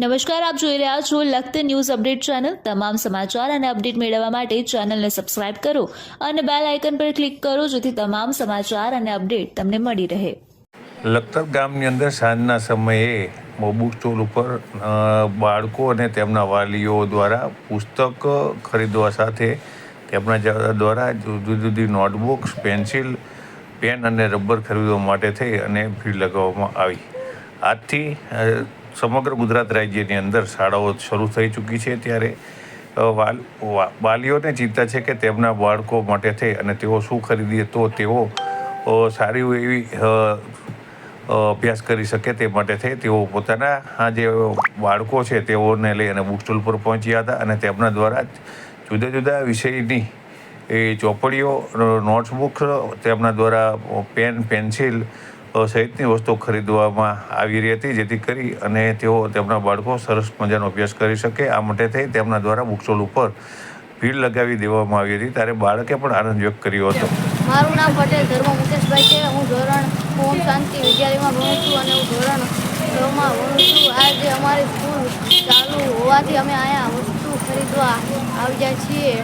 નમસ્કાર, આપ જોઈ રહ્યા છો લખત ન્યૂઝ અપડેટ ચેનલ. તમામ સમાચાર અને અપડેટ મેળવવા માટે ચેનલને સબસ્ક્રાઇબ કરો અને બેલ આઇકન પર ક્લિક કરો જેથી તમામ સમાચાર અને અપડેટ તમને મળી રહે. લખતર ગામની અંદર સાંજના સમયે મોબુક સ્ટોલ ઉપર બાળકો અને તેમના વાલીઓ દ્વારા પુસ્તક ખરીદવા સાથે તેમના દ્વારા જુદી જુદી નોટબુક્સ, પેન્સિલ, પેન અને રબર ખરીદવા માટે થઈ અને ભીડ લગાવવામાં આવી. આજથી સમગ્ર ગુજરાત રાજ્યની અંદર શાળાઓ શરૂ થઈ ચૂકી છે ત્યારે વાલીઓને ચિંતા છે કે તેમના બાળકો માટે થઈ અને તેઓ શું ખરીદીએ તો તેઓ સારી એવી અભ્યાસ કરી શકે તે માટે થઈ તેઓ પોતાના, આ જે બાળકો છે તેઓને લઈ અને બુક સ્ટોલ પર પહોંચ્યા હતા અને તેમના દ્વારા જુદા જુદા વિષયની, એ ચોપડીઓ નોટ્સબુક તેમના દ્વારા પેન, પેન્સિલ સહિતની વસ્તુઓ ખરીદવામાં આવી રહી હતી, જેથી કરી અને તેઓ તેમના બાળકો સરસ મજાનો અભ્યાસ કરી શકે. આ માટે થઈ તેમના દ્વારા બુકસોલ ઉપર ભીડ લગાવી દેવામાં આવી હતી. ત્યારે બાળકે પણ આનંદ વ્યક્ત કર્યો હતો. મારું નામ પટેલ, ધર્મ મુકેશભાઈ છે. હું ધોરણ ઓમ શાંતિ વિદ્યાલયમાં ભણું છું અને હું ધોરણ છમાં ભણું છું. આજે અમારી સ્કૂલ ચાલુ હોવાથી અમે અહીંયા વસ્તુ ખરીદવા આવ્યા છીએ.